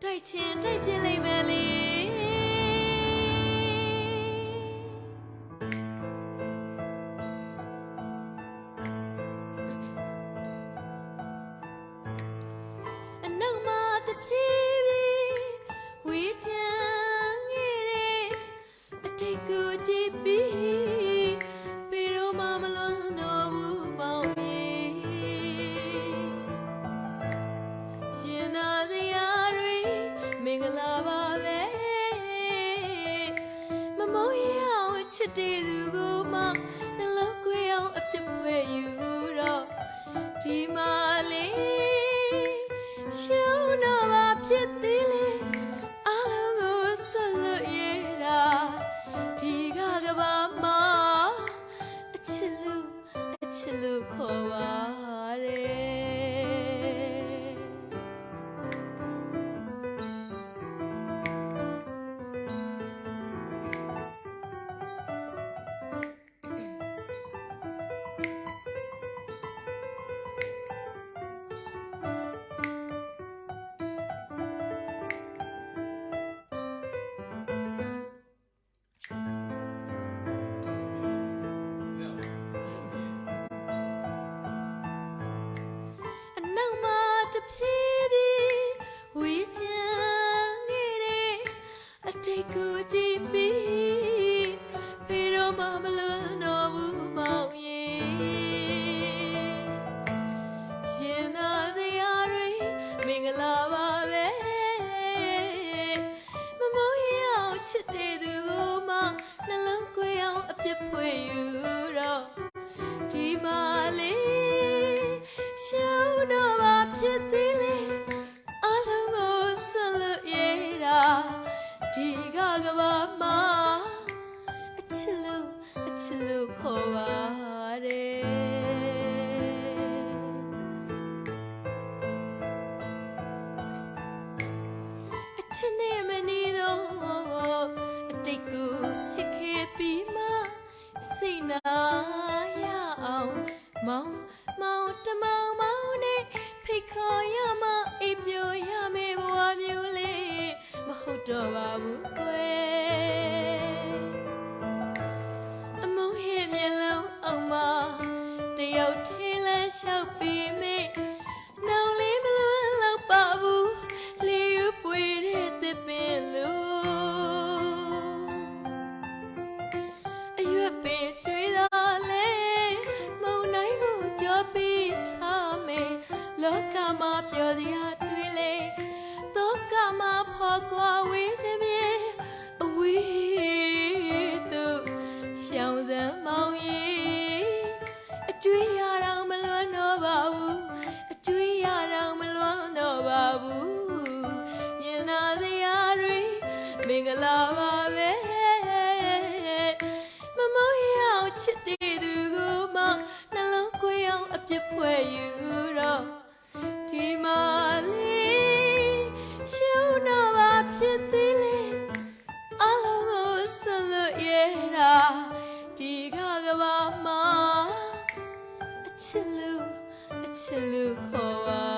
ချင်တိတ်ဖြစ်လိမ့်မယ်လေအနောက်မှာတဖြ ချစ်တဲ့သူကိုမှနှလုံးကွေးအောင်အပြစ်ဖွယ်ယူတော့ဒီမှာလေးရှုံးတော့ပါဖြစ်သေး ဖြည်းဖြည်းဝေးချမ်းနေတဲ့အတိတ်ကိုကြည့်ပြီးဘယ်တော့မှမလွန်တော့ဘူးမောင်ရင်ရင်သာစရာတွေမင်္ဂလာပါပဲမမောရအောင်ချစ်တဲ့သူကိုမှနှလုံးကွေးအောင်အပြစ်ဖွေယူတော့ဒီမာလေးရှောင်းတော့ ပါဖြစ်သေးလေအလုံးကိုဆွလို့ရတာဒီကကဘာမှာအချစ်လို့အချစ်လို့ခေါ်ပါတယ်အချစ်နဲ့မနေတော့အတိတ်ကိုဖြစ်ခဲ့ပြီးမှစိတ်နာရအောင်မောင်မောင်တမောင်မောင်နဲ့ ဖိတ်ခေါ်ရမအိပ်ပျော်ရမယ့်ဘဝမျိုးလေးမဟုတ်တော့ပါဘူးကွယ်အမုန်းဟစ်မျက်လုံးအောင်မတယောက်ထေးလဲလျှောက်ပြီးမိနောင်လေးမလွန်းလောက်ပါဘူးလီယူပွေတဲ့သစ်ပင်လို့အရွက်ပင် ကွာဝေးစမြဲအဝေးသူရှောင်းစမ်းမောင်ရီအကျွေးရတော့မလွန်းတော့ပါဘူးအကျွေးရတော့မလွန်းတော့ပါဘူးရင်နာစရာတွေမင်္ဂလာပါပဲမမောရအောင်ချစ်တဲ့သူကိုမှနှလုံးကွေးအောင်အပြစ်ဖွဲ့ယူတော့ ကိုဆွလို့ရတာဒီကကဘာမှာအချစ်လူအချစ်လူခေါ်ပါတယ်